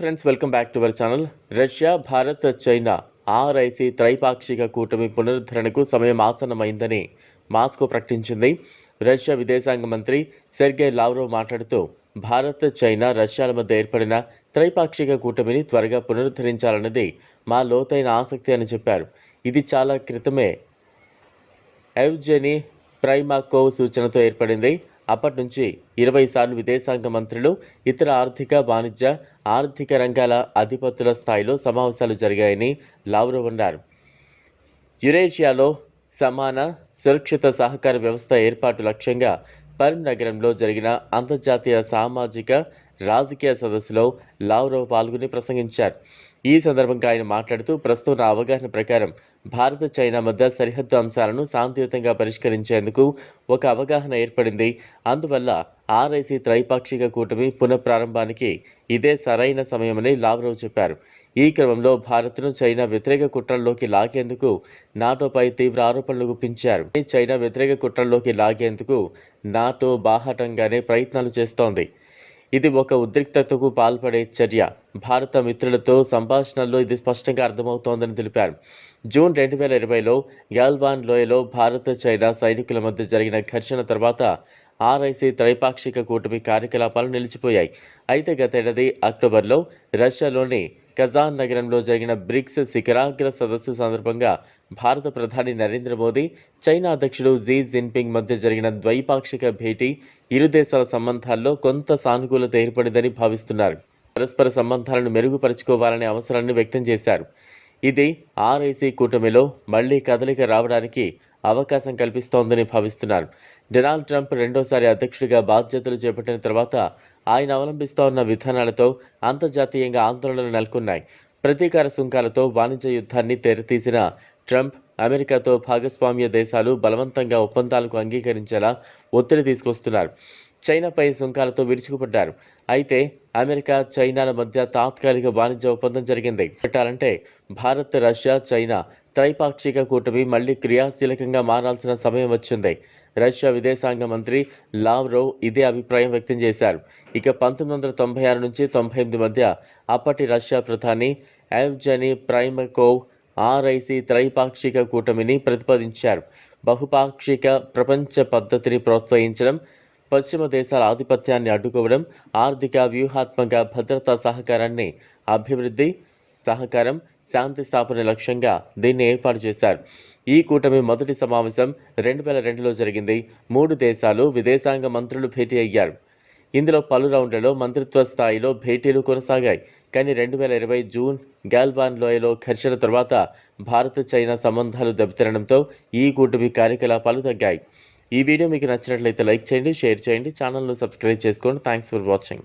Friends welcome back to our channel Russia Bharat China RIC త్రైపాక్షిక కూటమి పునరుద్ధరణకు సమయం ఆసన్నమైందని Moscow ప్రకటించింది. రష్యా విదేశాంగ మంత్రి సెర్గే లావ్రో మాట్లాడుతూ భారత్ చైనా రష్యాల మధ్య ఏర్పడిన త్రైపాక్షిక కూటమిని త్వరగా పునరుద్ధరించాలన్నది మా లోతైన ఆసక్తి అని చెప్పారు. ఇది చాలా క్రితమే. ఎవ్జెని ప్రైమాకోవ్ సూచనతో ఏర్పడింది. అప్పటి నుంచి ఇరవై సార్లు విదేశాంగ మంత్రులు ఇతర ఆర్థిక వాణిజ్య ఆర్థిక రంగాల అధిపతుల స్థాయిలో సమావేశాలు జరిగాయని లావ్రవ్ అన్నారు. యురేషియాలో సమాన సురక్షిత సహకార వ్యవస్థ ఏర్పాటు లక్ష్యంగా పర్మ్ నగరంలో జరిగిన అంతర్జాతీయ సామాజిక రాజకీయ సదస్సులో లావ్రవ్ పాల్గొని ప్రసంగించారు. ఈ సందర్భంగా ఆయన మాట్లాడుతూ ప్రస్తుతం నా అవగాహన ప్రకారం భారత్ చైనా మధ్య సరిహద్దు అంశాలను శాంతియుతంగా పరిష్కరించేందుకు ఒక అవగాహన ఏర్పడింది. అందువల్ల ఆర్ఐసీ త్రైపాక్షిక కూటమి పునఃప్రారంభానికి ఇదే సరైన సమయమని లావ్రవ్ చెప్పారు. ఈ క్రమంలో భారత్ను చైనా వ్యతిరేక కుట్రల్లోకి లాగేందుకు నాటోపై తీవ్ర ఆరోపణలు గుప్పించారు. చైనా వ్యతిరేక కుట్రల్లోకి లాగేందుకు నాటో బాహాటంగానే ప్రయత్నాలు చేస్తోంది. ఇది ఒక ఉద్రిక్తతకు పాల్పడే చర్య. భారత మిత్రులతో సంభాషణల్లో ఇది స్పష్టంగా అర్థమవుతోందని తెలిపారు. జూన్ రెండు వేల ఇరవైలో గ్యాల్వాన్ లోయలో భారత్ చైనా సైనికుల మధ్య జరిగిన ఘర్షణ తర్వాత ఆర్ఐసీ త్రైపాక్షిక కూటమి కార్యకలాపాలు నిలిచిపోయాయి. అయితే గతేడాది అక్టోబర్లో రష్యాలోని కజాన్ నగరంలో జరిగిన బ్రిక్స్ శిఖరాగ్ర సదస్సు సందర్భంగా భారత ప్రధాని నరేంద్ర మోదీ చైనా అధ్యక్షుడు జీ జిన్పింగ్ మధ్య జరిగిన ద్వైపాక్షిక భేటీ ఇరు దేశాల సంబంధాల్లో కొంత సానుకూలత ఏర్పడిందని భావిస్తున్నారు. పరస్పర సంబంధాలను మెరుగుపరుచుకోవాలనే అవసరాన్ని వ్యక్తం చేశారు. ఇది ఆర్ఐసీ కూటమిలో మళ్ళీ కదలిక రావడానికి అవకాశం కల్పిస్తోందని భావిస్తున్నారు. డొనాల్డ్ ట్రంప్ రెండోసారి అధ్యక్షుడిగా బాధ్యతలు చేపట్టిన తర్వాత ఆయన అవలంబిస్తోన్న విధానాలతో అంతర్జాతీయంగా ఆందోళనలు నెలకొన్నాయి. ప్రతీకార సుంకాలతో వాణిజ్య యుద్ధాన్ని తెరతీసిన ట్రంప్ అమెరికాతో భాగస్వామ్య దేశాలు బలవంతంగా ఒప్పందాలకు అంగీకరించేలా ఒత్తిడి తీసుకొస్తున్నారు. చైనాపై సుంకాలతో విరుచుకుపడ్డారు. అయితే అమెరికా చైనాల మధ్య తాత్కాలిక వాణిజ్య ఒప్పందం జరిగింది. పెట్టాలంటే భారత్ రష్యా చైనా త్రైపాక్షిక కూటమి మళ్ళీ క్రియాశీలకంగా మారాల్సిన సమయం వచ్చింది. రష్యా విదేశాంగ మంత్రి లావ్రోవ్ ఇదే అభిప్రాయం వ్యక్తం చేశారు. ఇక పంతొమ్మిది వందల తొంభై ఆరు నుంచి తొంభై ఎనిమిది మధ్య అప్పటి రష్యా ప్రధాని ఎవ్జని ప్రైమకోవ్ ఆర్ఐసి త్రైపాక్షిక కూటమిని ప్రతిపాదించారు. బహుపాక్షిక ప్రపంచ పద్ధతిని ప్రోత్సహించడం పశ్చిమ దేశాల ఆధిపత్యాన్ని అడ్డుకోవడం ఆర్థిక వ్యూహాత్మక భద్రతా సహకారాన్ని అభివృద్ధి సహకారం శాంతి స్థాపన లక్ష్యంగా దీన్ని ఏర్పాటు చేశారు. ఈ కూటమి మొదటి సమావేశం రెండు వేల రెండులో జరిగింది. మూడు దేశాలు విదేశాంగ మంత్రులు భేటీ అయ్యారు. ఇందులో పలు రౌండ్లలో మంత్రిత్వ స్థాయిలో భేటీలు కొనసాగాయి. కానీ రెండు వేల ఇరవై జూన్ గాల్వాన్ లోయలో ఘర్షణ తర్వాత భారత్ చైనా సంబంధాలు దెబ్బతినడంతో ఈ కూటమి కార్యకలాపాలు తగ్గాయి. ఈ వీడియో మీకు నచ్చినట్లయితే లైక్ చేయండి షేర్ చేయండి ఛానల్ను సబ్స్క్రైబ్ చేసుకోండి. Thanks for watching.